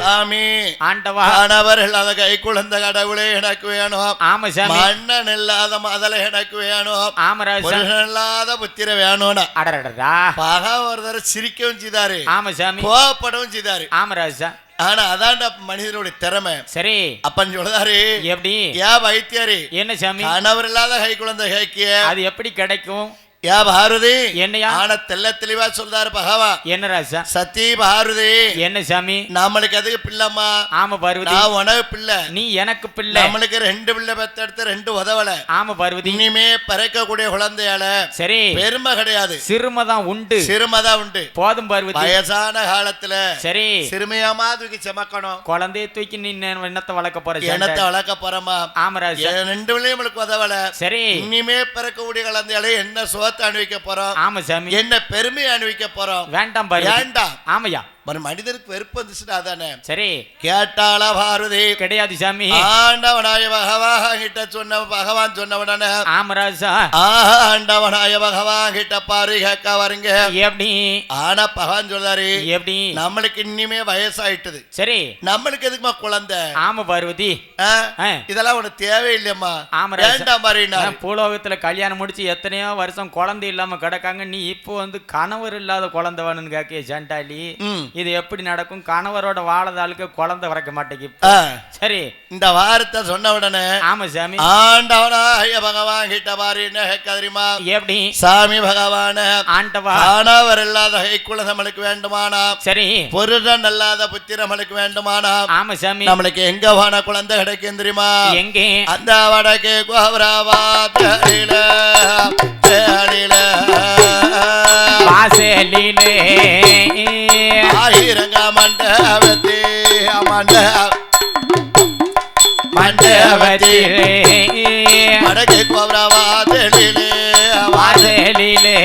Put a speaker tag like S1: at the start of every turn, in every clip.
S1: சாமி
S2: ஆண்டவா.
S1: கணவர் இல்லாத கை குழந்தை கடவுளே எனக்கு வேணும். மன்னன் இல்லாத மதலை எனக்கு வேணும்.
S2: ஆமராஜா
S1: புருஷன் இல்லாத புத்திர வேணும்னா. பகா ஒரு தடவை சிரிக்கவும் செய்தாரு. கோவப்படவும் செய்தாரு.
S2: ஆமராஜா
S1: ஆனா அதான்டா மனிதனுடைய திறமை.
S2: சரி.
S1: அப்பன்னு சொல்லுதாரு.
S2: எப்படி?
S1: ஏன் வைத்தியாரு?
S2: என்ன சாமி?
S1: கணவர் இல்லாத கை குழந்தை கேக்கிய
S2: அது எப்படி கிடைக்கும்?
S1: ஏ பாரதி?
S2: என்னையா?
S1: ஆனா தெல்ல தெளிவா சொல்றாரு பகவான்
S2: என்ன ராஜா?
S1: சத்தி பாரதி.
S2: என்ன சாமி?
S1: நம்மளுக்கு எதுக்கு பிள்ளைம்மா?
S2: ஆமா பார்வதி.
S1: நான் உனக்கு பிள்ளை.
S2: நீ எனக்கு பிள்ளை.
S1: நம்மளுக்கு ரெண்டு பிள்ளை பெத்தெடுத்து ரெண்டு உதவல.
S2: ஆமா பார்வதி.
S1: இனிமே பிறக்கக்கூடிய குழந்தையால
S2: சரி.
S1: பெருமை கிடையாது.
S2: சிறுமதான் உண்டு.
S1: சிறுமைதான் உண்டு.
S2: போதும் பார்வதி.
S1: வயசான காலத்துல
S2: சரி.
S1: சிறுமையாமா தூக்கி சுமக்கணும்.
S2: குழந்தைய தூக்கி நீ என்ன- என்னத்த வளர்க்க போற சேட்டை?
S1: வளர்க்க போறோமா
S2: ஆமராஜா
S1: என் ரெண்டு பிள்ளையும் நம்மளுக்கு உதவல.
S2: சரி.
S1: இனிமே பிறக்கக்கூடிய குழந்தையால என்ன சுகத்தை அனுபவிக்க போறோம்.
S2: ஆமா சாமி.
S1: என்ன பெருமையை அனுபவிக்க போறோம்.
S2: வேண்டாம் பார்வதி
S1: வேண்டாம்
S2: ஆமையா?
S1: ஒரு மனிதனுக்கு வெறுப்பு வந்துச்சுன்னா அதானே
S2: சரி
S1: கேட்டாளா பாரதி
S2: கிடையாது சாமி.
S1: ஆண்டவனாய பகவான் கிட்ட சொன்ன பகவான் சொன்ன உடனே
S2: ஆமராஜா
S1: ஆண்டவனாய பகவான் கிட்ட பாரு கேட்க வருங்க
S2: எப்படி
S1: ஆனா பகவான் சொல்றாரு
S2: எப்படி
S1: நம்மளுக்கு இன்னிமே வயசாயிட்டது
S2: சரி
S1: நம்மளுக்கு எதுக்குமா குழந்தை
S2: ஆமா பார்வதி.
S1: இதெல்லாம் உனக்கு தேவையில்லையம்மா. வேண்டாம் பாருன்னா
S2: பூலோகத்துல கல்யாணம் முடிச்சு எத்தனையோ வருஷம் குழந்தை இல்லாம கிடக்காங்க நீ இப்போ வந்து கணவர் இல்லாத குழந்தை வேணும்னு கேட்க
S1: ம்.
S2: இது எப்படி நடக்கும்? கணவரோட வாழதாளுக்கு குழந்தை பிறக்க மாட்டேங்குது சரி.
S1: இந்த வார்த்தை சொன்ன உடனே
S2: ஆமா சாமி.
S1: ஆண்டவனாய பகவான் கிட்ட பாரு என்ன தெரியுமா
S2: எப்படி?
S1: சாமி பகவான
S2: ஆண்டவா?
S1: ஆனவர் இல்லாத கைக்குள்ள நம்மளுக்கு வேண்டுமானா?
S2: சரி.
S1: புருஷன் அல்லாத புத்தி நம்மளுக்கு வேண்டுமானா?
S2: ஆமா சாமி.
S1: நம்மளுக்கு எங்க வான குழந்தை கிடைக்கும் தெரியுமா?
S2: எங்கே?
S1: அந்த வடக்கு கோபுரவா தேடில தேடில
S2: வாசலிலே.
S1: ஆயிரங்க மண்டபத்தி மண்ட மண்டபத்தி
S2: மண்டபத்திலே.
S1: வடக்கு கோபுரவா தேடிலே
S2: வாசலிலே.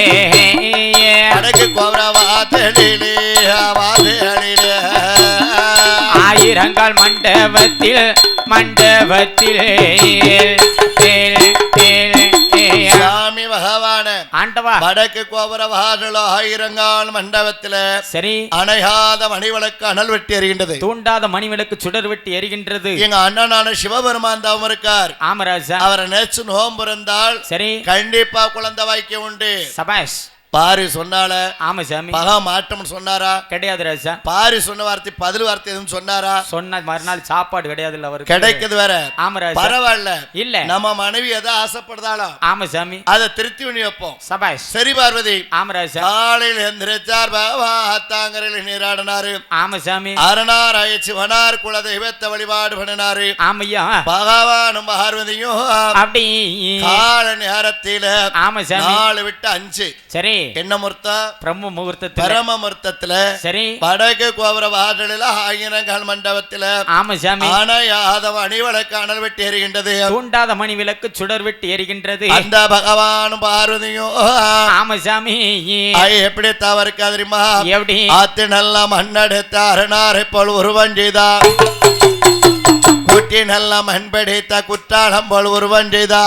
S1: வடக்கு கோபுரவா தேடிலே வாசலிலே.
S2: ஆயிரங்கால் மண்டபத்தில் மண்டபத்தில். ஆண்டவா.
S1: வடக்கு கோபுர வாசல ஆயிரங்கால் மண்டபத்தில
S2: சரி.
S1: அணையாத மணிவிளக்கு அனல் வெட்டி எறிகின்றது.
S2: தூண்டாத மணிவிளக்கு சுடர் விட்டு எரிகின்றது
S1: எங்க அண்ணனான சிவபெருமான் தாவும் இருக்கார்.
S2: ஆமராஜா.
S1: அவரை நேச்சு நோம்பு இருந்தால்
S2: சரி.
S1: கண்டிப்பா குழந்தை வாய்க்க உண்டு.
S2: சபாஷ்.
S1: பாரி சொன்னால.
S2: ஆமா சாமி.
S1: பகா மாற்றம் சொன்னாரா?
S2: கிடையாது ராஜா.
S1: பாரி சொன்ன வார்த்தை பதில் வார்த்தை எதுவும் சொன்னாரா?
S2: சொன்ன மறுநாள் சாப்பாடு கிடையாது இல்ல அவருக்கு.
S1: கிடைக்குது வேற.
S2: ஆமராஜா
S1: பரவாயில்ல.
S2: இல்ல.
S1: நம்ம மனைவி எதை ஆசைப்படுதாளோ
S2: ஆமா சாமி.
S1: அதை திருத்தி பண்ணி வைப்போம்.
S2: சபாஷ்.
S1: சரி பார்வதி.
S2: ஆமராஜா
S1: காலையில் எந்திரிச்சார் பாபா ஆத்தாங்கரையில் நீராடினாரு.
S2: ஆமா சாமி.
S1: அரணார் ஆய சிவனார் குல தெய்வத்தை வழிபாடு பண்ணினாரு.
S2: ஆமையா.
S1: பகவானும் பார்வதியும்
S2: அப்படி.
S1: கால நேரத்தில
S2: ஆமா சாமி.
S1: நாலு விட்டு அஞ்சு.
S2: சரி.
S1: என்ன முர்த்தம்
S2: பிரம்ம முகூர்த்தத்துல.
S1: பரம முர்த்தத்துல
S2: சரி.
S1: வடக்கு கோபுர வாசலில் ஆயிரங்கால் மண்டபத்துல
S2: ஆமா சாமி.
S1: ஆனையாத மணிவழக்கு அனல் வெட்டி எறிகின்றது.
S2: தூண்டாத மணி விளக்கு சுடர் விட்டு எரிகின்றது
S1: அந்த பகவானும் பார்வதியும்
S2: ஆமா சாமி.
S1: எப்படி தவறுக்கா தெரியுமா
S2: எப்படி?
S1: ஆத்து நல்ல மண்ணெடுத்த அரணாரை போல் உருவம் செய்தா. குட்டி நல்ல மண் பிடித்த குற்றாலம் போல் உருவம் செய்தா.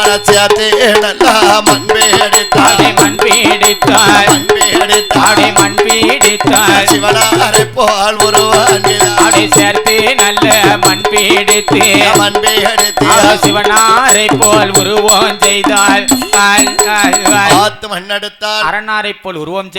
S1: அரைச்சாத்தே நல்ல மண் பிடித்தாள்
S2: ஆடை மண் பீடித்தாள்
S1: மண் பிடித்தாள்
S2: ஆடை மண் பீடித்தாள்
S1: சிவனாரை போல் உருவம் செய்தா
S2: ஆடை சேர்த்து நல்ல மண் பீடித்து
S1: மண் பிடித்த
S2: ஆடை சிவனாரை போல் உருவம் செய்தாள் ஆள், ஆள், ஆள்.
S1: ஆத்து மண் எடுத்தாள்
S2: அரணாரை போல் உருவம்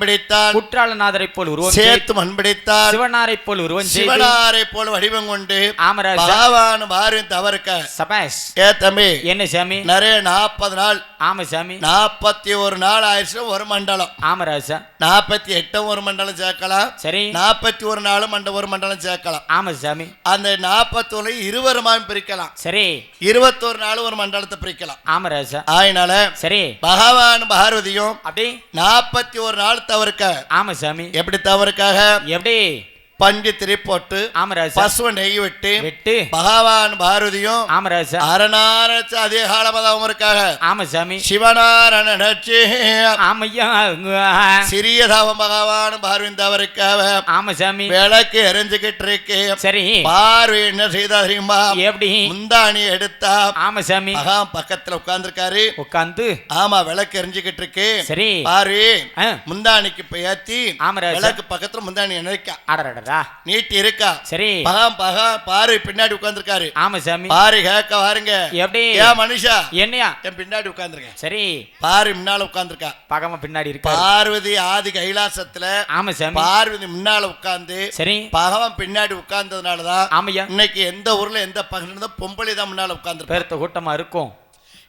S1: பிடித்தாள்
S2: குற்றாலநாதரை போல் உருவம்
S1: சேர்த்து மண் பிடித்தாள்
S2: சிவனாரை போல் உருவம்
S1: சிவனாரை போல் வடிவம் கொண்டு
S2: ஆமராஜா.
S1: பகவான் பாரு தவறுக்க.
S2: சபாஷ்.
S1: ஏ தம்பி
S2: என்ன சாமி.
S1: நிறைய நாற்பது நாள்.
S2: ஆமா சாமி.
S1: நாற்பத்தி ஒரு நாள் ஆயிடுச்சு ஒரு மண்டலம்.
S2: ஆமராஜா
S1: நாற்பத்தி எட்டும் ஒரு மண்டலம் சேர்க்கலாம்.
S2: சரி.
S1: நாற்பத்தி ஒரு நாள் மண்ட ஒரு மண்டலம் சேர்க்கலாம்.
S2: ஆமா சாமி.
S1: அந்த நாற்பத்தி ஒன்று இருவருமாயும் பிரிக்கலாம்.
S2: சரி.
S1: இருபத்தோரு நாள் ஒரு மண்டலத்தை பிரிக்கலாம்.
S2: ஆமராஜா
S1: ஆயினால
S2: சரி.
S1: பகவான் பார்வதியும்
S2: அப்படி.
S1: நாற்பத்தி ஒரு நாள் தவறுக்க.
S2: ஆமா சாமி.
S1: எப்படி தவறுக்காக?
S2: எப்படி?
S1: போட்டு
S2: ஆமா ராசா
S1: பசுவை நெய் விட்டு
S2: வெட்டு.
S1: பகவான் பாரதியும்
S2: ஆமா ராசா
S1: அரணாரச்ச அதே காலமதாவும் இருக்காக.
S2: ஆமா சாமி.
S1: சிவனாரண நச்சு
S2: ஆமையா
S1: சிறியதாவம் பகவான் பார்விந்தவருக்காக
S2: ஆமா சாமி.
S1: விளக்கு எரிஞ்சுக்கிட்டு இருக்கு.
S2: சரி.
S1: பார்வை என்ன செய்தா தெரியுமா?
S2: எப்படி?
S1: முந்தாணி எடுத்தா.
S2: ஆமா சாமி.
S1: மகான் பக்கத்துல உட்கார்ந்துருக்காரு.
S2: உட்காந்து
S1: ஆமா விளக்கு எரிஞ்சுக்கிட்டு இருக்கு.
S2: சரி.
S1: பாரு
S2: ஆ,
S1: முந்தாணிக்கு ஏத்தி விளக்கு பக்கத்துல முந்தாணி நினைக்கா
S2: அடடடா
S1: நீட்டி இருக்கா?
S2: சரி.
S1: பகாம் பகா பாரு பின்னாடி உட்கார்ந்துருக்காரு.
S2: ஆமா சாமி.
S1: பாரு கேட்க பாருங்க
S2: எப்படி?
S1: ஏன் மனுஷா.
S2: என்னையா?
S1: என் பின்னாடி உட்கார்ந்துருக்கேன்
S2: சரி.
S1: பாரு முன்னால உட்கார்ந்துருக்கா.
S2: பகமா பின்னாடி இருக்கா
S1: பார்வதி ஆதி கைலாசத்துல
S2: ஆமா சாமி.
S1: பார்வதி முன்னால உட்கார்ந்து
S2: சரி.
S1: பகவான் பின்னாடி உட்கார்ந்ததுனாலதான்
S2: ஆமையா?
S1: இன்னைக்கு எந்த ஊர்ல எந்த பகுதியில பொம்பளை தான் முன்னால
S2: பெருத்த கூட்டமா இருக்கும்.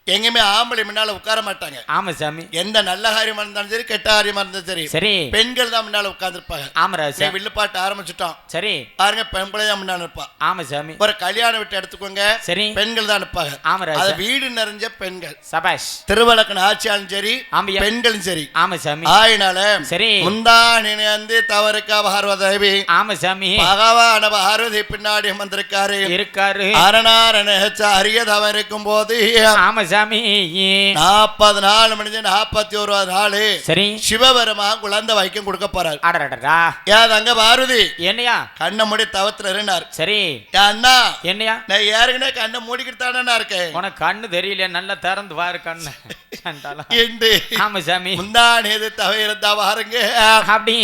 S1: எங்கேயுமே ஆம்பளை முன்னால உட்கார மாட்டாங்க.
S2: ஆமா சாமி.
S1: எந்த நல்ல காரியமா இருந்தாலும் சரி கெட்ட காரியமா இருந்தாலும் சரி
S2: சரி.
S1: பெண்கள் தான் முன்னால உட்கார்ந்துருப்பாங்க.
S2: ஆமா ராசா
S1: வில்லுப்பாட்டு ஆரம்பிச்சுட்டோம்
S2: சரி.
S1: பாருங்க பெண்களை தான் முன்னால இருப்பா.
S2: ஆமா சாமி.
S1: ஒரு கல்யாணம் விட்டு எடுத்துக்கோங்க.
S2: சரி.
S1: பெண்கள் தான் நிற்பாங்க
S2: ஆமா
S1: அது வீடு நிறைஞ்ச பெண்கள்.
S2: சபாஷ்.
S1: திருவழக்கன் ஆட்சியாலும் சரி பெண்களும் சரி.
S2: ஆமா சாமி.
S1: ஆயினால
S2: சரி.
S1: முந்தாணி வந்து தவறுக்கா பார்வதேவி
S2: ஆமா சாமி.
S1: பகவான பார்வதி பின்னாடி வந்திருக்காரு
S2: இருக்காரு.
S1: அரணாரண அரிய இருக்கும் போது
S2: ஆமா சாமி
S1: நாற்பது நாள் முடிஞ்சு நாற்பத்தி ஒரு நாள்
S2: சரி.
S1: சிவபெருமா குழந்தை வைக்கம் கொடுக்க போறாரு.
S2: அடடடா
S1: ஏன் அங்க பார்வதி?
S2: என்னையா?
S1: கண்ணை மூடி தவத்துல இருந்தார்
S2: சரி.
S1: அண்ணா
S2: என்னையா?
S1: நான் ஏற்கனவே கண்ணை மூடிக்கிட்டு தானே இருக்கேன்.
S2: உனக்கு கண்ணு தெரியல நல்லா திறந்து பாரு கண்ணு.
S1: என்று
S2: ஆமா சாமி.
S1: முந்தானேது தவிர்த்தா பாருங்க.
S2: அப்படி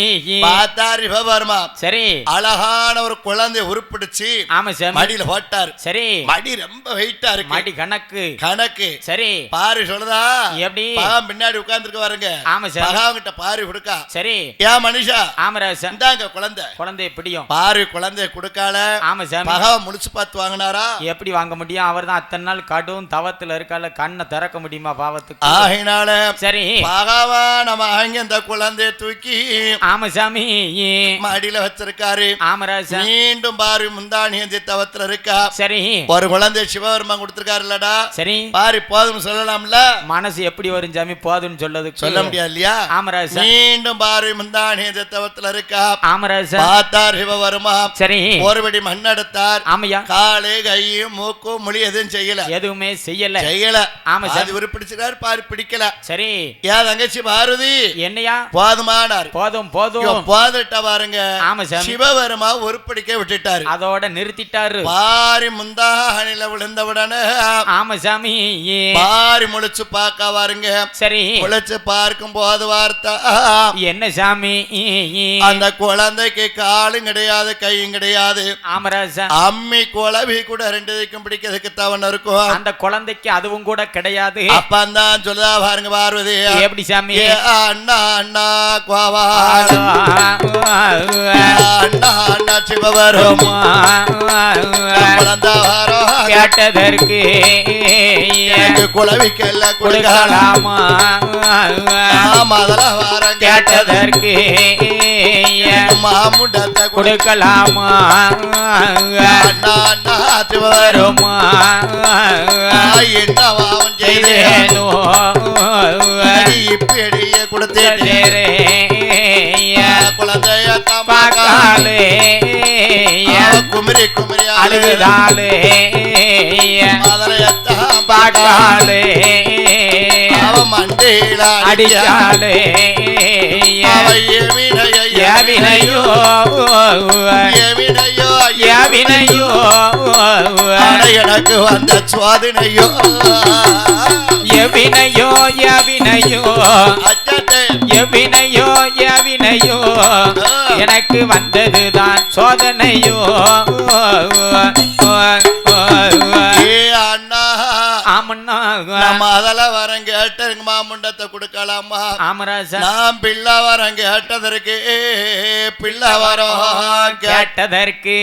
S2: சரி.
S1: அழகான ஒரு குழந்தை உருப்பிடிச்சு.
S2: ஆமா சாமி.
S1: மடியில போட்டார்.
S2: சரி.
S1: மடி ரொம்ப வெயிட்டா இருக்கு.
S2: மாடி கணக்கு.
S1: கணக்கு.
S2: சரி.
S1: பாரு சொல்லுதா
S2: எப்படி?
S1: பகம் பின்னாடி உட்கார்ந்துருக்கு பாருங்க.
S2: ஆமா
S1: பகம் கிட்ட பாரு கொடுக்கா.
S2: சரி.
S1: ஏன் மனுஷா?
S2: ஆமா ராசா
S1: இந்தாங்க குழந்தை.
S2: குழந்தைய பிடியும்.
S1: பாரு குழந்தைய கொடுக்கால.
S2: ஆமா
S1: பகம் முடிச்சு பார்த்து வாங்கினாரா?
S2: எப்படி வாங்க முடியும்? அவர் தான் அத்தனை நாள் கடும் தவத்துல இருக்கால. கண்ணை திறக்க முடியுமா பாவத்துக்கு?
S1: ஆகினால
S2: சரி.
S1: பகவா நம்ம இந்த குழந்தைய தூக்கி
S2: ஆமா சாமி.
S1: மடியில வச்சிருக்காரு.
S2: ஆமா ராசா
S1: மீண்டும் பாரு முந்தாணி அந்த தவத்துல இருக்கா?
S2: சரி.
S1: ஒரு குழந்தை சிவபெருமான் கொடுத்திருக்காரு இல்லடா
S2: சரி.
S1: பாரு போதும் சொல்லலாம்ல?
S2: மனசு எப்படி வரும் சாமி? போதும்னு சொல்லதுக்கு.
S1: சொல்ல முடியாது இல்லையா?
S2: ஆமா ராசா
S1: மீண்டும் பாரு முந்தாணி அந்த தவத்துல இருக்கா?
S2: ஆமா ராசா
S1: பார்த்தார் சிவபெருமா
S2: சரி.
S1: ஒருபடி மண் எடுத்தார்.
S2: ஆமையா.
S1: காலு கையும் மூக்கு மொழி எதுவும் செய்யல.
S2: எதுவுமே செய்யல.
S1: செய்யல.
S2: ஆமா சார்.
S1: அது ஒரு பாரு பிடிக்கல.
S2: சரி.
S1: ஏன் தங்கச்சி பாரதி
S2: என்னையா?
S1: போதுமானார்.
S2: போதும் போதும்.
S1: போதுட்ட பாருங்க.
S2: ஆமா சாமி.
S1: சிவபெருமா உருப்பிடிக்க விட்டுட்டாரு.
S2: அதோட நிறுத்திட்டாரு.
S1: பாரி முந்தானில விழுந்தவுடனே
S2: ஆமா சாமி.
S1: பாரி முழிச்சு பார்க்க பாருங்க.
S2: சரி.
S1: முழிச்சு பார்க்கும் போது வார்த்தை.
S2: என்ன சாமி?
S1: அந்த குழந்தைக்கு காலும் கிடையாது கையும் கிடையாது.
S2: ஆமா ராசா
S1: அம்மி குழவி கூட ரெண்டு பிடிக்கிறதுக்கு தவணை இருக்கும்.
S2: அந்த குழந்தைக்கு அதுவும் கூட கிடையாது.
S1: அப்பந்தான் சொல்லுதா பாருங்க பார்வதி.
S2: எப்படி சாமி?
S1: அண்ணா அண்ணா கோவா அண்ணா அண்ணா சிவவரும் குழந்தா எனக்கு குழவிக்கெல்லாம் கொடுக்கலாம் அதெல்லாம் வாரம்
S2: கேட்டதற்கு
S1: மாமுண்டத்தை கொடு
S2: கொடுக்கலாமா? வருமா?
S1: என்ன பாவம் செய்தேன்?
S2: செய்தேனோ?
S1: இப்படியே கொடுத்தேன். குழந்தைய
S2: பார்க்காலே
S1: குமரி குமரி
S2: அழுகுதாலே
S1: மதுரையத்தான் அவன் மண்டையில
S2: அடிச்சாலே
S1: எவினையோ
S2: எவினையோ.
S1: எவினையோ எனக்கு வந்த சுவாதினையோ.
S2: எவினையோ எவினையோ எவினையோ எவினையோ எனக்கு வந்ததுதான் சோதனையோ
S1: ஏ அண்ணா. நம்ம அதெல்லாம் வரம் கேட்டு எங்க மாமுண்டத்தை கொடுக்கலாமா?
S2: ஆமராசா
S1: நான் பிள்ளை வரம் கேட்டதற்கு பிள்ளை வரம் கேட்ட
S2: கேட்டதற்கு.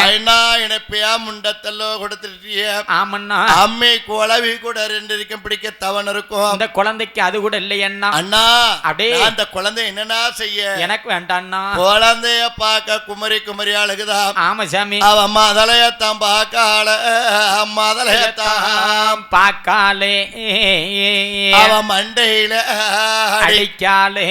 S1: அண்ணா இணைப்பியா முண்டத்தல்லோ கொடுத்துட்டிய.
S2: ஆமண்ணா.
S1: அம்மை குழவி கூட ரெண்டு இருக்கும் பிடிக்க தவன் இருக்கும்.
S2: அந்த குழந்தைக்கு அது கூட இல்லையண்ணா
S1: அண்ணா.
S2: அப்படியே.
S1: அந்த குழந்தை என்னன்னா செய்ய?
S2: எனக்கு வேண்டாண்ணா
S1: குழந்தைய பார்க்க குமரி குமரி அழுகுதா
S2: ஆமா சாமி.
S1: அவ மதலையத்தான் பார்க்க ஆள மதலையத்தான்
S2: பார்க்காலே.
S1: அவன் மண்டையில அடி
S2: அடிக்காலே.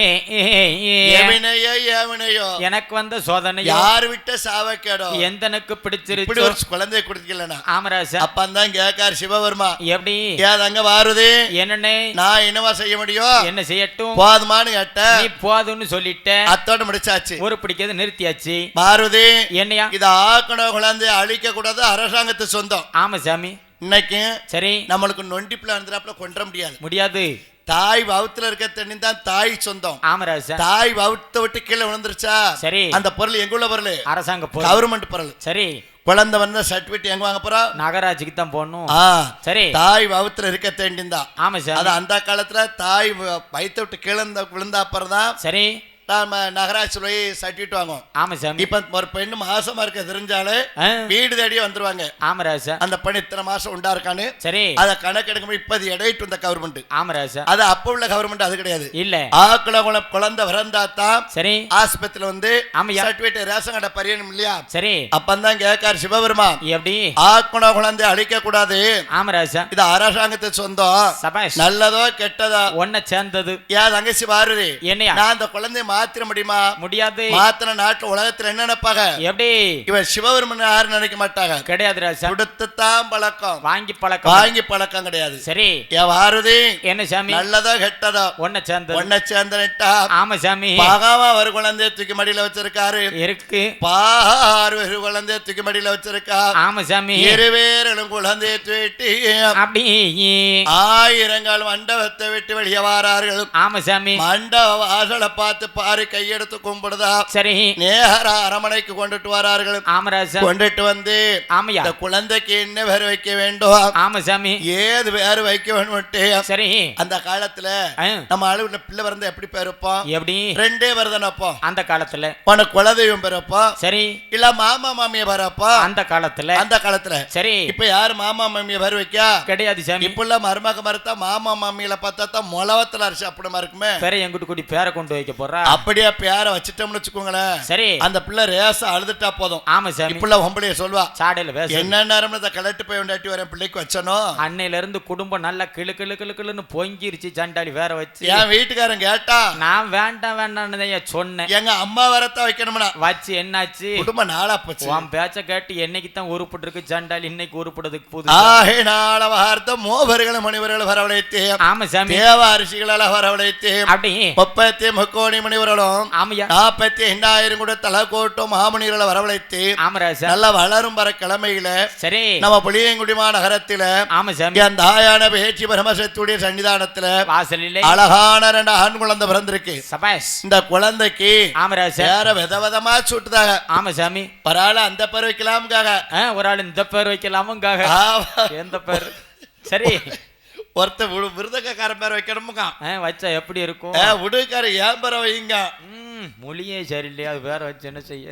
S1: எவனையோ எவனையோ.
S2: எனக்கு வந்த சோதனை
S1: யார் விட்ட சாவக்கேடும்
S2: எந்தனுக்கு
S1: இப்படி
S2: பிடிச்சிருச்சு
S1: ஒரு குழந்தைய கொடுத்துக்கலனா
S2: ஆமராசா.
S1: அப்பந்தான் கேக்கார் சிவவர்மா
S2: எப்படி?
S1: ஏது அங்க வாருது?
S2: என்னண்ணே?
S1: நான் என்னவா செய்ய முடியும்?
S2: என்ன செய்யட்டும்?
S1: போதுமான்னு கேட்டேன்
S2: நீ போதும்னு சொல்லிட்ட.
S1: அத்தோட முடிச்சாச்சு.
S2: ஒரு பிடிக்கிறது நிறுத்தியாச்சு.
S1: மாருதி
S2: என்னையா?
S1: இத ஆக்கணும் குழந்தை அழிக்க கூடாது அரசாங்கத்து சொந்தம்.
S2: ஆமா சாமி.
S1: இன்னைக்கு
S2: சரி.
S1: நம்மளுக்கு நொண்டி பிள்ளாந்துறாப்புல கொண்டுற முடியாது.
S2: முடியாது.
S1: தாய் வவுத்துல இருக்க தண்ணி தான் தாய் சொந்தம்.
S2: ஆமராசா
S1: தாய் வவுத்த விட்டு கீழே விழுந்துருச்சா?
S2: சரி.
S1: அந்த பொருள் எங்குள்ள பொருள்?
S2: அரசாங்க பொருள்.
S1: கவர்மெண்ட் பொருள்.
S2: சரி.
S1: குழந்தை வந்த சர்டிபிகேட் எங்க வாங்க போறோம்
S2: நகராட்சிக்கு தான் போகணும்
S1: ஆ.
S2: சரி.
S1: தாய் வவுத்துல இருக்க தேண்டிந்தான்
S2: ஆமா சார்.
S1: அது அந்த காலத்துல தாய் வ- வயித்தை விட்டு கிளந்த விழுந்த அப்புறம் தான்
S2: சரி.
S1: நாம நகராட்சி போய் சர்டிபிகேட் வாங்குவோம்.
S2: ஆமா சாமி.
S1: இப்ப ஒரு பெண்ணு மாசமா இருக்க தெரிஞ்சாலே வீடு தேடி வந்துருவாங்க.
S2: ஆமராசா
S1: அந்த பெண் இத்தனை மாசம் உண்டா இருக்கான்னு
S2: சரி.
S1: அதை கணக்கெடுக்க முடியும் இப்ப இடையிட்டு வந்த கவர்மெண்ட்
S2: ஆமராசா
S1: அது அப்ப உள்ள கவர்மெண்ட் அது கிடையாது.
S2: இல்ல.
S1: ஆக்குல குழந்தை பிறந்தா தான்
S2: சரி.
S1: ஆஸ்பத்திரியில வந்து
S2: ஆமையா.
S1: சர்டிபிகேட் ரேஷன் கடை பரியணும் இல்லையா?
S2: சரி.
S1: அப்பந்தான் கேட்கார் சிவபெருமா
S2: எப்படி?
S1: ஆக்குன குழந்தை அழிக்க கூடாது
S2: ஆமராசா
S1: இது அரசாங்கத்து சொந்தம். நல்லதோ கெட்டதோ.
S2: ஒன்ன சேர்ந்தது.
S1: ஏன் தங்கச்சி
S2: என்னையா?
S1: நான் அந்த குழந்தைய மாத்திர முடியுமா?
S2: முடியாது.
S1: மாத்திர நாட்டுல உலகத்துல என்ன நினைப்பாங்க
S2: எப்படி?
S1: இவன் சிவபெருமன் யாரும் நினைக்க மாட்டாங்க
S2: கிடையாது ராசா
S1: கொடுத்துத்தான் பழக்கம்.
S2: வாங்கி பழக்கம்.
S1: வாங்கி பழக்கம் கிடையாது.
S2: சரி.
S1: வாருதி.
S2: என்ன சாமி?
S1: நல்லதோ கெட்டதோ.
S2: ஒன்ன சேர்ந்தது.
S1: ஒன்ன சேர்ந்துட்டா
S2: ஆமா சாமி.
S1: பாகாவா ஒரு குழந்தைய தூக்கி மடியில வச்சிருக்காரு.
S2: இருக்கு.
S1: பாரு ஒரு குழந்தைய தூக்கி மடியில வச்சிருக்கா.
S2: ஆமா சாமி.
S1: இருவேரும் குழந்தைய தூட்டி
S2: அப்படி.
S1: ஆயிரங்கள் மண்டபத்தை விட்டு வெளியே வாரார்கள்.
S2: ஆமா சாமி.
S1: மண்டப வாசலை பார்த்து பாரு கையெடுத்து கும்பிடுதா?
S2: சரி.
S1: நேர அரமனைக்கு கொண்டுட்டு வரார்கள்.
S2: ஆமராசா
S1: கொண்டுட்டு வந்து
S2: ஆமையா?
S1: இந்த குழந்தைக்கு என்ன பேர் வைக்க வேண்டும்?
S2: ஆமா சாமி.
S1: ஏது பேர் வைக்க வேணும்ட்டு?
S2: சரி.
S1: அந்த காலத்துல நம்ம அழுவுல பிள்ளை பிறந்தா எப்படி பேர் வைப்போம்?
S2: எப்படி?
S1: ரெண்டே பேர் தானே வைப்போம்.
S2: அந்த காலத்துல.
S1: உனக்கு குலதெய்வம் பேர் வைப்போம்.
S2: சரி.
S1: இல்ல மாமா மாமிய பேர் வைப்போம்.
S2: அந்த காலத்துல.
S1: அந்த காலத்துல.
S2: சரி.
S1: இப்ப யாரு மாமா மாமிய பேர் வைக்கா?
S2: கிடையாது சாமி.
S1: இப்ப மருமக மறுத்தா மாமா மாமியில பார்த்தா முளவத்துல அரிசி அப்படிமா இருக்குமே.
S2: பேர எங்கிட்டு கூட்டி பேரை கொண்டு வைக்க போறா?
S1: அப்படியே பேரை வச்சுட்டோம்னு வச்சுக்கோங்களேன்.
S2: சரி.
S1: அந்த பிள்ளை ரேச அழுதுட்டா போதும்.
S2: ஆமா சாமி.
S1: இப்பள்ள பொம்பளைய சொல்வா
S2: சாடையில பேச.
S1: என்ன நேரம் இந்த கலட்டு போய் உண்டாட்டி வரேன் பிள்ளைக்கு வச்சனும்
S2: அன்னையில இருந்து குடும்பம் நல்லா கிளு கிளு கிளு கிளுன்னு பொங்கிருச்சு சண்டாளி வேற வச்சு.
S1: என் வீட்டுக்காரன் கேட்டா
S2: நான் வேண்டாம் வேண்டாம்னு சொன்னேன்.
S1: எங்க அம்மா வரத்தான் வைக்கணும்னா.
S2: வச்சு என்னாச்சு?
S1: குடும்பம் நாளா போச்சு.
S2: உன் பேச்ச கேட்டு என்னைக்கு தான் உருப்பிட்டு இருக்கு சண்டாளி இன்னைக்கு உருப்படுறதுக்கு புது
S1: ஆகே நாள வார்த்த மூவர்களும் மணிவர்கள் வரவழைத்தேன்.
S2: ஆமா சாமி.
S1: தேவ அரிசிகளால வரவழைத்தேன்.
S2: அப்படி.
S1: முப்பத்தி முக்கோணி மணிவர்களும்
S2: ஆமையா.
S1: நாற்பத்தி ஐந்தாயிரம் கூட தலை கோட்டும் மாமணிகளை வரவழைத்தேன்
S2: ஆமராசா
S1: நல்ல வளரும் வர கிழமையில
S2: சரி.
S1: நம்ம புளியங்குடிமா நகரத்தில என் தாயான பேச்சு பிரமசத்துடைய சன்னிதானத்துல அழகான ரெண்டு ஆண் குழந்தை பிறந்திருக்கு. இந்த குழந்தைக்கு வேற வித விதமா சுட்டுதாக
S2: ஆமா சாமி.
S1: பரவாயில்ல அந்த பேர் வைக்கலாம்காக
S2: ஆ, ஒரு ஆள் இந்த பேர் வைக்கலாமுங்காக
S1: ஆமா.
S2: எந்த பேர்? சரி.
S1: ஒருத்த விருதக்காரன் பேர் வைக்கணுமுங்க
S2: ஆ, வச்சா எப்படி இருக்கும்?
S1: உடுக்கார ஏன் பேரை வைங்க
S2: மொழியே சரியில்லையா அது வேற வச்சு என்ன செய்ய?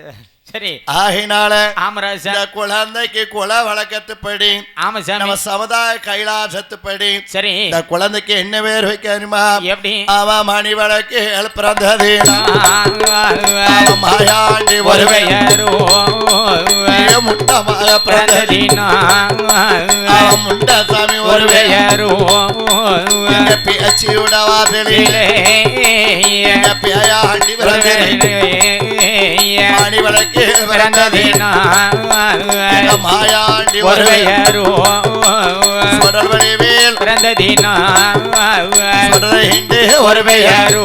S2: சரி.
S1: ஆகினால
S2: ஆமராசா
S1: இந்த குழந்தைக்கு குல வழக்கத்துப்படி
S2: ஆமா சாமி.
S1: நம்ம சமுதாய கைலாசத்துப்படி
S2: சரி.
S1: இந்த குழந்தைக்கு என்ன பேர் வைக்கணுமா?
S2: எப்படி?
S1: அவ மணி வழக்கு பிறந்தது. மாயாண்டி
S2: பிறந்ததினா
S1: பேச்சியுட வாசலில் பேயாண்டி மணி வழக்கு
S2: பிறந்ததினா
S1: மாயாண்டி
S2: ஒரு
S1: ஒரு சுடர் ஹிண்டு ஒரு பெயர்.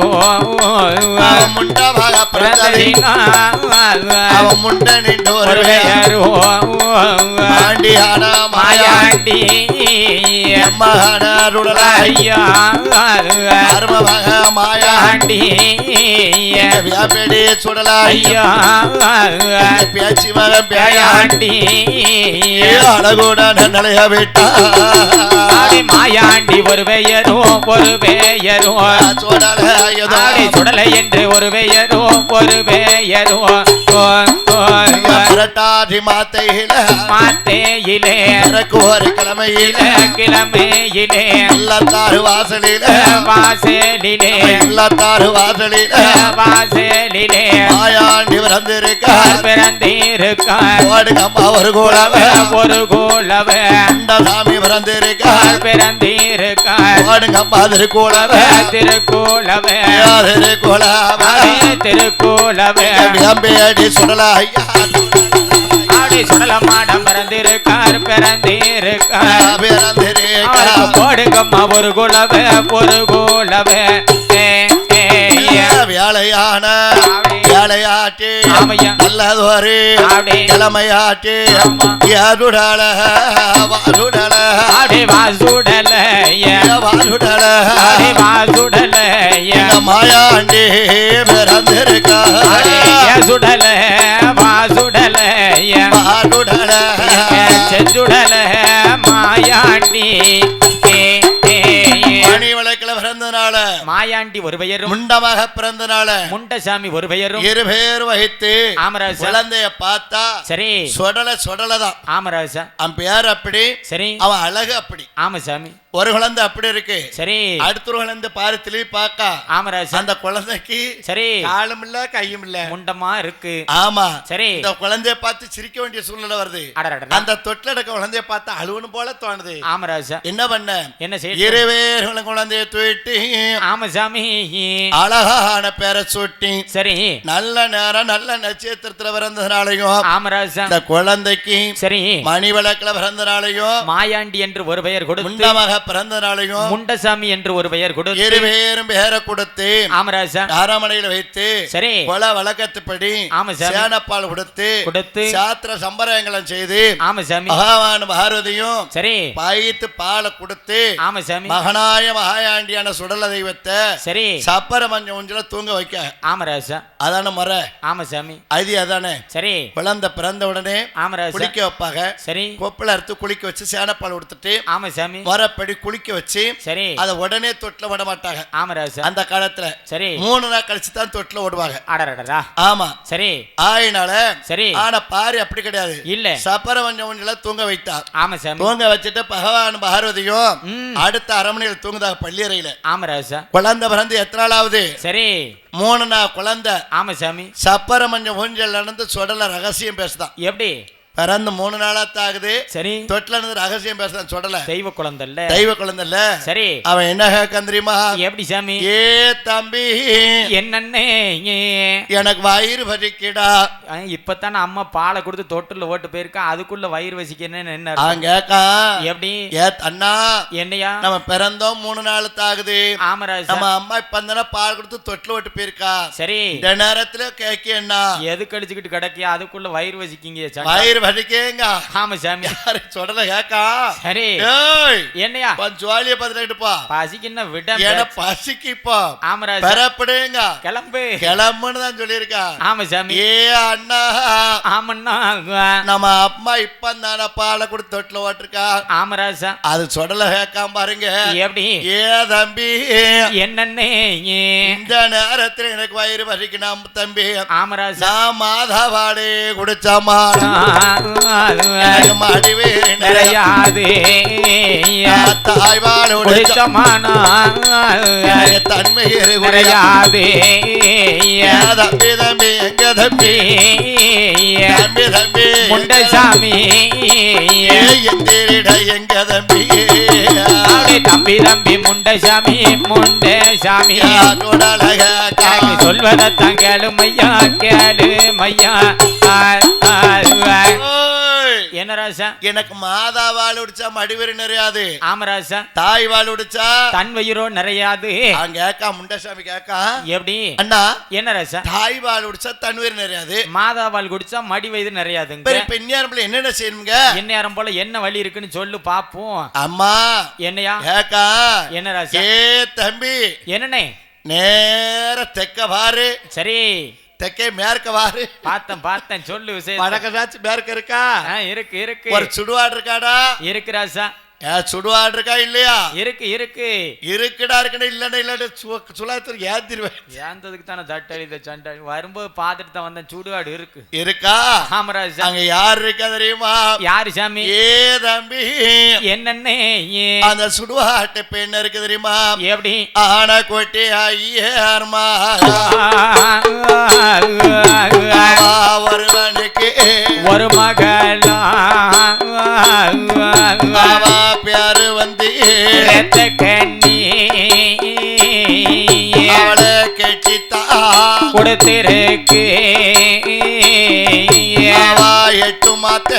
S1: முண்டமாக
S2: பிறந்ததினா
S1: அவன் முண்ட நின்று ஒரு பெயர். ஆண்டியான மாயா.
S2: மாயாண்டி.
S1: மகனருடலாய் அருமமக மாயா
S2: ஆண்டி
S1: வியாபடி சுடலாய் பேச்சு மகன் பேயா
S2: மாயாண்டி.
S1: அழகுடன் நிலைய விட்டா
S2: ஆடி மாயாண்டி ஒரு பெயரோ ஒரு பெயரோ
S1: சுடலையதோ
S2: ஆடி சுடலை என்று ஒரு பெயரோ ஒரு பெயரோ ஓ, ஓ, ஓ.
S1: புரட்டாதி மாத்தையில.
S2: மாத்தேயிலே.
S1: இறக்கு ஒரு கிழமையில
S2: கிழமையிலே.
S1: இல்லத்தாறு வாசலில.
S2: வாசலிலே.
S1: இல்லத்தாறு வாசலில.
S2: வாசலிலே.
S1: மாயாண்டி பிறந்திருக்கார்
S2: பிறந்திருக்கார்?
S1: ஓடுங்கம்மா ஒரு கூடவ
S2: ஒரு கோலவ.
S1: சாமி பிறந்திருக்கார்
S2: பிறந்திருக்கார்?
S1: ஓடுங்கம்மா திருக்கூடவ
S2: திருக்கோலவ.
S1: திருக்கூடவ
S2: திருக்கோலவ.
S1: விளம்பியடி சுடலா ஐயா
S2: சுடலமாடம் பிறந்திருக்கார் பிறந்திருக்கார்
S1: பிறந்திருக்கார்
S2: போடுங்கம்மா ஒரு குலவ ஒரு குலவ.
S1: வேலையான. வேலையாட்டி. நல்லதொரு. கிழமையாட்டி. யாருடல
S2: வாசுடல வாசுடல.
S1: மாயாண்டி பிறந்திருக்கா
S2: சுடல வாசுடல ஏ, செஞ்சுடல மாயாண்டி.
S1: மணி விளக்கில பிறந்தனால.
S2: மாயாண்டி ஒரு பெயரும்.
S1: முண்டமாக பிறந்தனால.
S2: முண்டசாமி ஒரு பெயரும்.
S1: இரு பேர் வகித்து
S2: ஆமராஜா
S1: குழந்தைய பார்த்தா
S2: சரி.
S1: சொடல சொடலதான்.
S2: ஆமராஜா
S1: அவன் பேர் அப்படி
S2: சரி.
S1: அவன் அழகு அப்படி.
S2: ஆமா சாமி
S1: ஒரு குழந்தை அப்படி இருக்கு.
S2: சரி.
S1: அடுத்த ஒரு குழந்தை பாரு திரும்பி பார்க்கா
S2: ஆமராஜா
S1: அந்த குழந்தைக்கு
S2: சரி.
S1: காலும் இல்ல கையும் இல்ல.
S2: முண்டமா இருக்கு.
S1: ஆமா.
S2: சரி.
S1: இந்த குழந்தைய பார்த்து சிரிக்க வேண்டிய சூழ்நிலை வருது. அந்த தொட்டில் எடுக்க குழந்தைய பார்த்தா அழுவணும் போல தோணுது.
S2: ஆமராஜா
S1: என்ன பண்ண?
S2: என்ன செய்ய
S1: இருவேறு குழந்தைய தூட்டி
S2: ஆமா சாமி.
S1: அழகான பேரை சுட்டி
S2: சரி.
S1: நல்ல நேரம் நல்ல நட்சத்திரத்துல பிறந்ததுனாலையும்
S2: ஆமராஜா
S1: இந்த குழந்தைக்கு
S2: சரி.
S1: மணி விளக்குல பிறந்தனாலையும்
S2: மாயாண்டி என்று ஒரு பெயர் கொடுத்து
S1: பிறந்தனாலையும்
S2: முண்டசாமி என்று ஒரு பெயர் கொடுத்து
S1: இருவேறும் பேரை கொடுத்து
S2: ஆமராஜா
S1: அரமனையில வைத்து
S2: சரி.
S1: கொல வழக்கத்துப்படி
S2: ஆமா.
S1: சேனப்பால் கொடுத்து
S2: கொடுத்து
S1: சாத்திர சம்பிரதாயங்களும் செய்து
S2: ஆமா சாமி.
S1: பகவான் பார்வதியும்
S2: சரி.
S1: பாயித்து பாலை கொடுத்து
S2: ஆமா சாமி.
S1: மகனாய மகாயாண்டியான சுடல தெய்வத்தை
S2: சரி.
S1: சப்பர மஞ்சள் ஊஞ்சல தூங்க வைக்க.
S2: ஆமராஜா
S1: அதான முறை.
S2: ஆமா சாமி.
S1: அது அதானே.
S2: சரி.
S1: குழந்தை பிறந்த உடனே
S2: ஆமராஜா
S1: குளிக்க வைப்பாங்க.
S2: சரி.
S1: கொப்பில அறுத்து குளிக்க வச்சு சேனப்பால் கொடுத்துட்டு
S2: ஆமா சாமி.
S1: குளிக்க வச்சு
S2: சரி.
S1: அதை உடனே தொட்டில விட மாட்டாங்க.
S2: ஆமராஜா
S1: அந்த காலத்துல
S2: சரி.
S1: மூணு நாள் கழிச்சு தான் தொட்டில விடுவாங்க
S2: அடடடா
S1: ஆமா.
S2: சரி.
S1: ஆயினால
S2: சரி.
S1: ஆனா பாரி அப்படி கிடையாது.
S2: இல்ல.
S1: ஊஞ்சல தூங்க வைத்தார்
S2: ஆமா சாமி.
S1: தூங்க வச்சுட்டு பகவான் பார்வதியும். அடுத்த அரமனையில் தூங்குதாக பள்ளியறையில.
S2: ஆமராஜா
S1: குழந்தை பிறந்து எத்தனை நாளாவது
S2: சரி.
S1: மூணு நாள் குழந்தை.
S2: ஆமா சாமி.
S1: சப்பர மஞ்சள் ஊஞ்சல் நடந்து சொடல ரகசியம் பேசுதான்.
S2: எப்படி?
S1: பிறந்து மூணு நாளாத்தான் ஆகுது
S2: சரி.
S1: தொட்டில ரகசியம் பேசுதான் சொடல
S2: தெய்வ குழந்தைல்ல
S1: தெய்வ குழந்தைல
S2: சரி.
S1: அவன் என்ன கேட்கான் தெரியுமா?
S2: எப்படி சாமி?
S1: ஏ தம்பி.
S2: என்னன்னே.
S1: எனக்கு வயிறு வலிக்குடா.
S2: ஆ, இப்பத்தானே அம்மா பாலை கொடுத்து தொட்டில் ஓட்டு போயிருக்கா அதுக்குள்ள வயிறு வசிக்கணும்னு என்ன?
S1: அவன் கேட்கான்.
S2: எப்படி?
S1: ஏ அண்ணா
S2: என்னையா?
S1: நம்ம பிறந்தோம் மூணு நாள் ஆகுது
S2: ஆமராஜா
S1: நம்ம அம்மா இப்ப அந்த பால் கொடுத்து தொட்டில் விட்டு போயிருக்கா.
S2: சரி.
S1: இந்த நேரத்துல கேக்கியண்ணா
S2: எது கடிச்சுக்கிட்டு கிடக்கியா? அதுக்குள்ள வயிறு வசிக்கிங்க.
S1: வயிறு வலிக்கேங்க
S2: ஆமா சாமி.
S1: யாரு சொல்லல கேக்கா?
S2: சரி.
S1: ஏய்
S2: என்னையா?
S1: கொஞ்சம் ஜோலிய பார்த்துட்டுப்பா
S2: பசிக்குன்னா விட
S1: என பசிக்குப்பா.
S2: ஆமராஜா.
S1: பெறப்படுங்க.
S2: கிளம்பு.
S1: கிளம்புன்னு தான் சொல்லியிருக்கா.
S2: ஆமா சாமி.
S1: ஏ அண்ணா.
S2: ஆமண்ணா.
S1: நம்ம அம்மா இப்ப தானே பாலை கொடுத்து தொட்டில் ஓட்டிருக்கா.
S2: ஆமராஜா.
S1: அது சொடல கேட்காம பாருங்க.
S2: எப்படி?
S1: ஏ தம்பி.
S2: என்னன்னே.
S1: இந்த நேரத்துல எனக்கு வயிறு வலிக்கணும் தம்பி.
S2: ஆமராஜா.
S1: மாதாவாடே குடிச்சம்மா
S2: நிறையாது.
S1: தாய்வாடு
S2: குடிச்சமானா
S1: எனக்கு தன்மை ஏறு குடியா
S2: நிறையாது.
S1: தம்பி தம்பி எங்க தம்பி தம்பி தம்பி
S2: முண்டசாமி
S1: எந்திரிட எங்க தம்பி
S2: தம்பி தம்பி முண்டசாமி முண்டசாமி. எனக்கு சொல்வதத்தான் கேளு மையா. என்ன ராசா
S1: எனக்கு மாதா வாழ் உடிச்சா மடிவெறி நிறையாது.
S2: ஆமராசா
S1: தாய் வாழ் உடிச்சா?
S2: தன் வயிறோ நிறையாது.
S1: அவன் கேக்கா முண்டசாமி கேக்கா?
S2: எப்படி?
S1: அண்ணா
S2: என்ன ராசா
S1: தாய் வாழ் உடிச்சா தன்வீர் நிறையாது?
S2: மாதாவால் குடிச்சா மடி வயது நிறையாதுங்க.
S1: பெரிய பெண்ணியாரம்பளை என்னென்ன செய்யணுங்க?
S2: எந்நேரம் போல என்ன வழி இருக்குன்னு சொல்லு பாப்போம்.
S1: அம்மா.
S2: என்னையா?
S1: கேக்கா.
S2: என்ன ராசா
S1: ஏ தம்பி.
S2: என்னண்ணே?
S1: நேர தெக்க பாரு
S2: சரி.
S1: தெக்கே மேற்க பாரு
S2: பார்த்தேன் பார்த்தேன். சொல்லு விஷயம்
S1: வடக்கதாச்சும் மேற்க இருக்கா?
S2: இருக்கு இருக்கு.
S1: ஒரு சுடுகாடு இருக்காடா?
S2: இருக்கு ராசா
S1: சுடுவாடு இருக்கா இல்லையா?
S2: இருக்கு இருக்கு.
S1: இருக்குடா இருக்குடா இல்லடா இல்லடா சுலாத்துல ஏத்திருவேன்
S2: ஏந்ததுக்கு தானே தட்டழி இந்த சண்டை வரும்போது பார்த்துட்டு தான் வந்தேன் சுடுகாடு இருக்கு.
S1: இருக்கா?
S2: ஆமராஜ்
S1: அங்க யார் இருக்கா தெரியுமா?
S2: யாரு சாமி?
S1: ஏ தம்பி.
S2: என்னன்னே
S1: அந்த சுடுவாட்டு பெண் இருக்கு தெரியுமா?
S2: எப்படி?
S1: ஆன கொட்டி ஐயர்மா
S2: கொடுத்திருக்கு
S1: எட்டு மாத்த.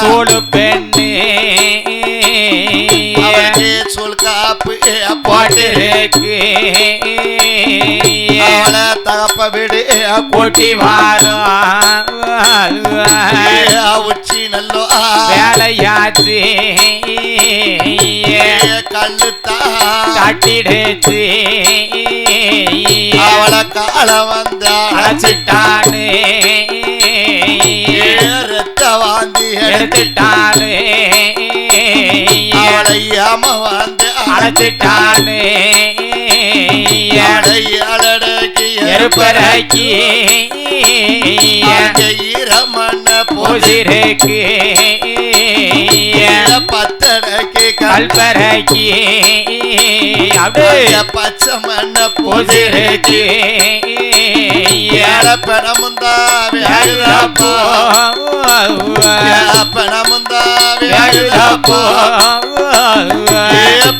S2: சூடு பெண்ணு.
S1: சொல் காப்பு போட்டு
S2: போட்டிருக்கு
S1: தகப்ப விடு
S2: கொட்டி வாரா.
S1: உச்சி நல்லோ.
S2: வேலையாச்சு.
S1: கல்லுத்தா
S2: தட்டிடுச்சு.
S1: அவளை கால வந்தா
S2: அழைச்சிட்டானு
S1: ரத்த வாந்தி
S2: எடுத்துட்டானு.
S1: ஏம வந்து
S2: அழைச்சிட்டானு
S1: அவளை அலடக்கி
S2: எருப்பராக்கி
S1: ஈரமண்ண போசி
S2: பூசிருக்கு
S1: பத்தடக்கு
S2: கல்பராக்கி அப்படியே
S1: பச்சை மண்ண போசி
S2: பூசிருக்கு.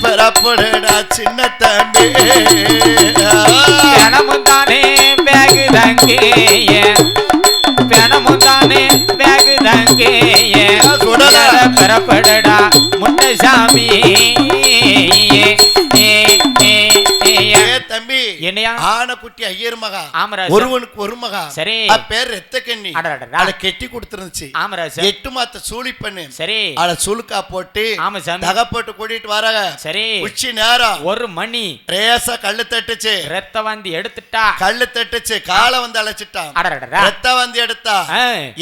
S1: பிறப்புடா சின்ன தம்பி.
S2: பிணமும் தானே பேகு தங்கேய பிணமும் தானே பேகு தங்கேய
S1: சுடல.
S2: பெறப்படடா முன்னசாமி
S1: ஏ தம்பி.
S2: என்னையா?
S1: ஆனக்குட்டி ஐயர் மகா.
S2: ஆமராஜ்.
S1: ஒருவனுக்கு ஒரு மகா.
S2: சரி.
S1: பேர் ரத்த கண்ணி. அதை கெட்டி கொடுத்துருந்துச்சு.
S2: ஆமராஜ்.
S1: எட்டு மாத்த சூழி பண்ணு
S2: சரி.
S1: அத சுளுக்கா போட்டு
S2: ஆமா சாமி.
S1: தகப்போட்டு கூட்டிட்டு வராங்க.
S2: சரி.
S1: உச்சி நேரம்.
S2: ஒரு மணி.
S1: ரேசா கல்லு தட்டுச்சு.
S2: ரத்த வாந்தி எடுத்துட்டா.
S1: கல்லு தட்டுச்சு. காலை வந்து அழைச்சிட்டான். ரத்த வந்து எடுத்தா.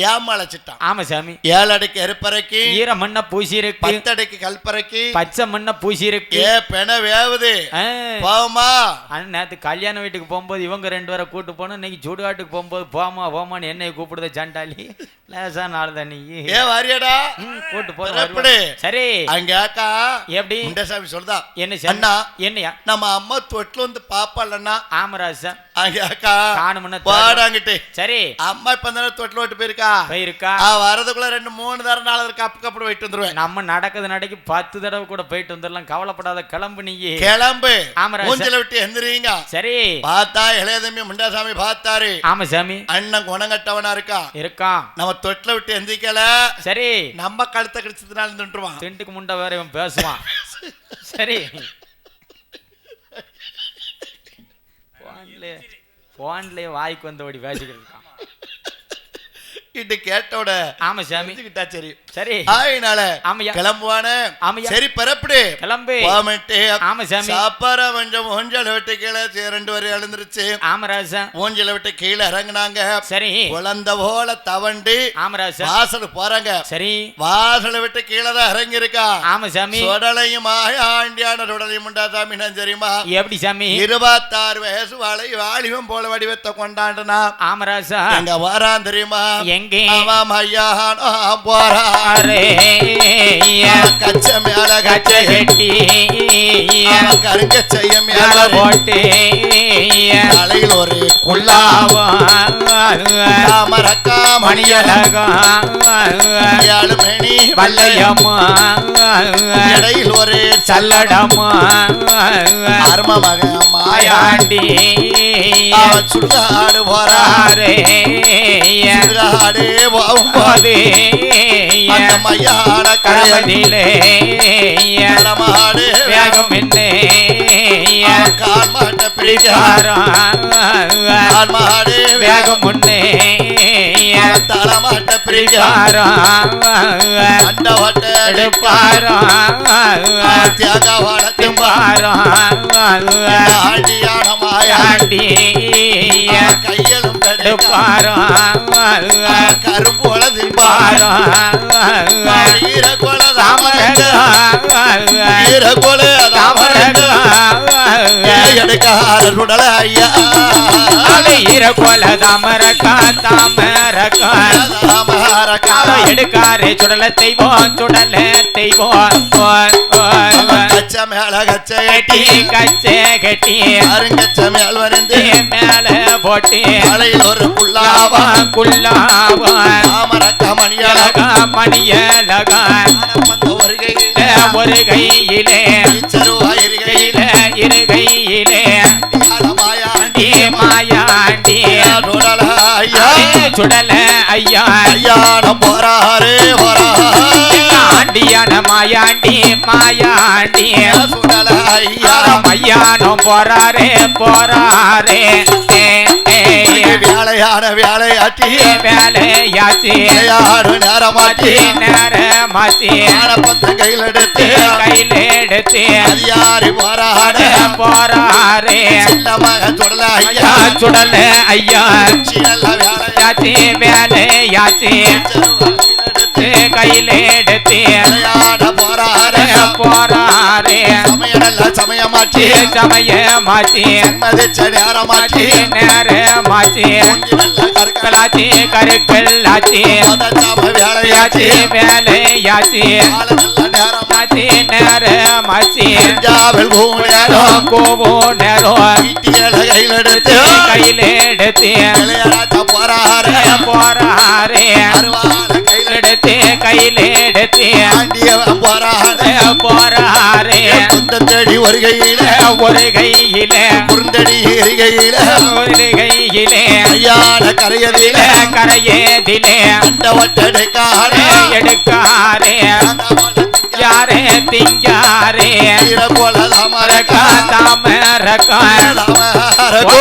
S1: ஏம அழைச்சிட்டான்.
S2: ஆமா சாமி.
S1: ஏழு அடைக்கு எருப்பறைக்கு
S2: ஈர மண்ண பூசி இருக்கு
S1: பத்தடைக்கு கல்பறைக்கு
S2: பச்சை மண்ண பூசி இருக்கு
S1: ஏ பெண வேவுது.
S2: ஆ,
S1: போமா
S2: நேத்து கல்யாண வீட்டுக்கு போகும்போது இவங்க ரெண்டு பேரை கூட்டு போனோம் இன்னைக்கு சுடுகாட்டுக்கு போகும்போது போமா போமான்னு என்னை கூப்பிடுத சண்டாளி லேசா நாள் நீ
S1: ஏ வாரியடா.
S2: கூட்டு போ
S1: எப்படி?
S2: சரி.
S1: அங்க அக்கா
S2: எப்படி?
S1: முண்டசாமி சொல்றா
S2: என்ன சாமி?
S1: அண்ணா
S2: என்னையா?
S1: நம்ம அம்மா தொட்டில் வந்து பாப்பாலண்ணா
S2: ஆமராஜா
S1: அங்க அக்கா
S2: காணுமுன்ன
S1: பாடாங்கிட்டு
S2: சரி.
S1: அம்மா இப்ப இந்த தொட்டில் விட்டு போயிருக்கா?
S2: போயிருக்கா?
S1: வரதுக்குள்ள ரெண்டு மூணு தரம் நாலு தரம் கப்பு கப்பு போயிட்டு வந்துருவேன்.
S2: நம்ம நடக்குது நடைக்கு பத்து தடவை கூட போயிட்டு வந்துடலாம் கவலைப்படாத கிளம்பு நீ.
S1: கிளம்பு.
S2: ஆமா ராஜா.
S1: மூஞ்சில விட்டு எந்திரிங்க.
S2: சரி.
S1: பார்த்தா இளைய தம்பி முண்டாசாமி பார்த்தாரு.
S2: ஆமா சாமி.
S1: அண்ணன் குணங்கட்டவனா இருக்கா?
S2: இருக்கான்
S1: நம்ம தொட்டில விட்டு எந்திரிக்கல.
S2: சரி.
S1: நம்ம கழுத்தை கடிச்சதுனால நின்றுவான்
S2: திண்டுக்கு முண்டை வேற இவன் பேசுவான். சரி. போன்லயே போன்லயே வாய்க்கு வந்தபடி பேசிக்கிட்டு இருக்கான்.
S1: இது கேட்டோட
S2: ஆமா சாமி.
S1: தெரிஞ்சுக்கிட்டா சரி.
S2: சரி.
S1: ஆயினால
S2: ஆமையா.
S1: கிளம்புவானே?
S2: ஆமையா.
S1: சரி பரப்பிடு
S2: கிளம்பு.
S1: போமட்டு.
S2: ஆமா சாமி.
S1: சாப்பார கொஞ்சம் ஊஞ்சல விட்டு கீழே ரெண்டு வரை எழுந்துருச்சு.
S2: ஆமராஜா
S1: ஊஞ்சல விட்டு கீழே இறங்குனாங்க.
S2: சரி.
S1: குழந்த போல தவண்டு.
S2: ஆமராஜா
S1: வாசலுக்கு போறாங்க.
S2: சரி.
S1: வாசலை விட்டு கீழே தான் இறங்கி இருக்கா
S2: ஆமா சாமி.
S1: சுடலையும் ஆண்டியான சுடலையும் உண்டா சாமி நான் தெரியுமா?
S2: எப்படி சாமி?
S1: இருபத்தாறு வயசு வாழை வாலிபம் போல வடிவத்தை கொண்டாண்டனா.
S2: ஆமராஜா
S1: எங்க வரான் தெரியுமா?
S2: எங்கே
S1: ஐயானோ போறான்.
S2: அரே
S1: கச்ச மேல
S2: கச்ச கட்டி
S1: அவன் கருங்க செய்ய மேல
S2: போட்டு
S1: தலையில் ஒரு
S2: குள்ளாவா
S1: மரக்கா
S2: மணியழகம்
S1: ஏழு மணி
S2: வல்லையம்மா
S1: இடையில் ஒரு
S2: சல்லடம்மா.
S1: அரும மக மாயா
S2: மாயாண்டி.
S1: சுடுகாடு போறான்
S2: அரே
S1: சுடுகாடு போகும்போது
S2: போதே
S1: அந்த மையான கழவதி
S2: கரமதிலே
S1: மாடு
S2: வேகம் என்னே?
S1: கால் மாட்ட பிடிக்கார கால் மாடு
S2: வேகம் முன்னே
S1: தல மாட்ட பிடிக்கார அண்ட வட்ட
S2: எடுப்பாரா?
S1: தியாக வளர்த்தும் ஆண்டியான மாயா
S2: ஆண்டி
S1: கையலும்
S2: எடுப்பாரா
S1: கரும்பு வளர்த்து சுடல ஐயா
S2: ஈரக்கோல தாமரக்கா தாமரக்கா
S1: தாமரக்கா
S2: எடுக்காரே சுடல தெய்வம் சுடல தெய்வம்.
S1: கச்ச மேல கச்ச
S2: கட்டி கச்சே கட்டி.
S1: அருங்கச்ச மேல் வருந்து
S2: மேல போட்டு.
S1: தலையில் ஒரு புல்லாவா
S2: குள்ளாவா
S1: தாமரக்கா மணியழகா
S2: மணியழகா
S1: ஒரு கையில
S2: ஒரு கையிலே கையிலே
S1: மாயாண்டி
S2: மாயாண்டி
S1: சுடல ஐயா.
S2: சுடல ஐயா
S1: ஐயானம் போறாரே
S2: ஆண்டியான மாயாண்டி. மாயாண்டி
S1: சுடல ஐயா.
S2: மையானம் போறாரே. போறாரே
S1: வேலையான வேலையாட்டி.
S2: வேலையாச்சு.
S1: விளையாடு நேரமாட்டி.
S2: நேரமாச்சு.
S1: ஆனப்பந்த கையில் எடுத்து.
S2: கையில எடுத்து.
S1: அதிகாரி போறாட
S2: போறாரே
S1: சின்ன மகன் சுடல ஐயா.
S2: சுடல ஐயா.
S1: வேலையாட்டி.
S2: வேலையாச்சு.
S1: எடுத்து.
S2: கையில எடுத்து.
S1: விளையாட சமயநல்ல சமயமாட்டி
S2: சமயமாச்சு.
S1: மதிச்ச நேரமாட்டி
S2: நேரமாச்சு.
S1: நல்ல கற்களா
S2: கலாச்சி கருக்கல்லாச்சி. வேலையாச்சி.
S1: நல்ல நேரமாட்டி
S2: நேரமாச்சு.
S1: பஞ்சாபில் கூணியாரம்
S2: கோவோ நேரம்.
S1: கையில் எடுத்து.
S2: கையில எடுத்து.
S1: போறாரு.
S2: போறாரே.
S1: கையில்
S2: எடுத்து. கையில எடுத்து.
S1: போறாரு.
S2: போறாரே.
S1: சொந்த தேடி ஒரு கையில
S2: ஒரு கையில
S1: குறுந்தடி இருகையில
S2: ஒரு கையில
S1: கரையதில
S2: கரையேதிலே
S1: அண்ட ஒட்டடைக்காடு
S2: எடுக்காரே யாரே திங்காரே
S1: போல தாமரக்கா
S2: தாமரக்கா
S1: தாமரக்கோ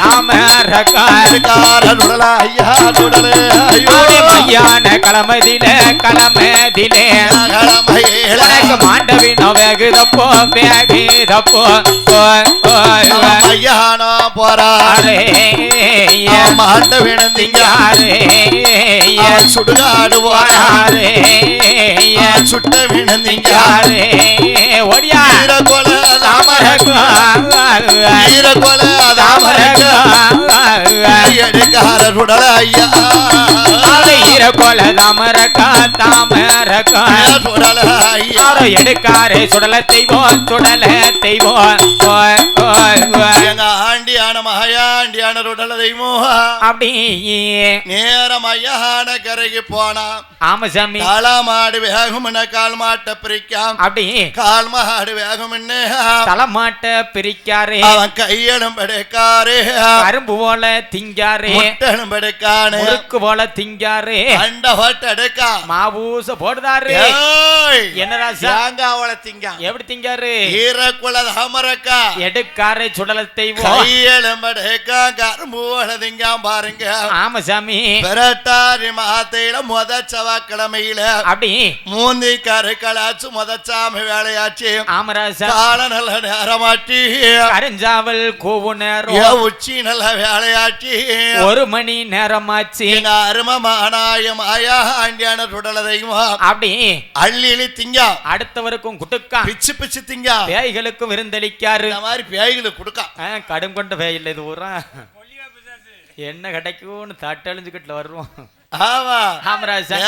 S2: தாமரக்கா மையான களமதில களமதிலே உனக்கு மாண்டவினோ வேகுதப்போ வேகுதப்போ.
S1: ஐயானா போறாரு. மாண்ட வினந்திங்க சுடுகாடு போறாரு. சுட்ட வினந்திங்க
S2: ஒடியா
S1: ஈரகொல தாமரக்கா ஈரகொல தாமரக்கா எடுக்கார சுடல ஐயா
S2: ஈரக்கோல தாமரக்கா. தாமரக்கா
S1: சுடல
S2: யாரோ எடுக்காரே சுடல தெய்வம் சுடல தெய்வம்.
S1: எங்க ஆண்டியான மகாயாண்டியான சுடல தெய்வம்
S2: அப்படி.
S1: நேரம் ஐயான கரைக்கு போனா
S2: ஆமா சாமி.
S1: காளா மாடு வேகம் கால் மாட்டை பிரிக்காம்.
S2: அப்படி.
S1: கால் மாடு வேகம்
S2: தலைமாட்ட பிரிக்காரே.
S1: அவன் கையெழும் படைக்காரு
S2: கரும்பு போல திங்காரே.
S1: முட்டனும் படைக்கானு
S2: முறுக்கு போல திங்காரே.
S1: அண்ட வட்டெடுக்கா
S2: மாவூச போடுதாரு. என்ன ராசா
S1: தேங்காவள திங்க.
S2: எப்படி திங்காரு?
S1: ஈரக்குல தாமரக்கா.
S2: எடுக்காரே சுடல தெய்வம்.
S1: கையெழும் படைக்கா கரும்பு திங்க பாருங்க.
S2: ஆமா சாமி.
S1: பெரட்டாரி மாத்தையில முத செவ்வாய்க்கிழமையில.
S2: அப்படி.
S1: மூந்தி கருக்களாச்சு முதச்சாமி வேலையாச்சு.
S2: ஆமா ராசா
S1: கால நல்ல நேரமாட்டி
S2: கருஞ்சாவல் கூவு நேரம்.
S1: உச்சி நல்ல
S2: ஒரு மணி நேரமாச்சு.
S1: அருமமானாயம் ஆயா ஆண்டியான சுடலதையும்
S2: அப்படி.
S1: அள்ளி திங்க.
S2: அடுத்தவருக்கும் குட்டுக்கா
S1: பிச்சு பிச்சு திங்க.
S2: பேய்களுக்கும் விருந்தளிக்காரு.
S1: இந்த மாதிரி பேய்களுக்கு கொடுக்கா.
S2: கடும் கொண்ட பேய் இல்லை இது ஊரா. என்ன கிடைக்கும்னு தட்டழிஞ்சுக்கிட்டு வருவோம்.
S1: ஆமா.
S2: ஆமராஜா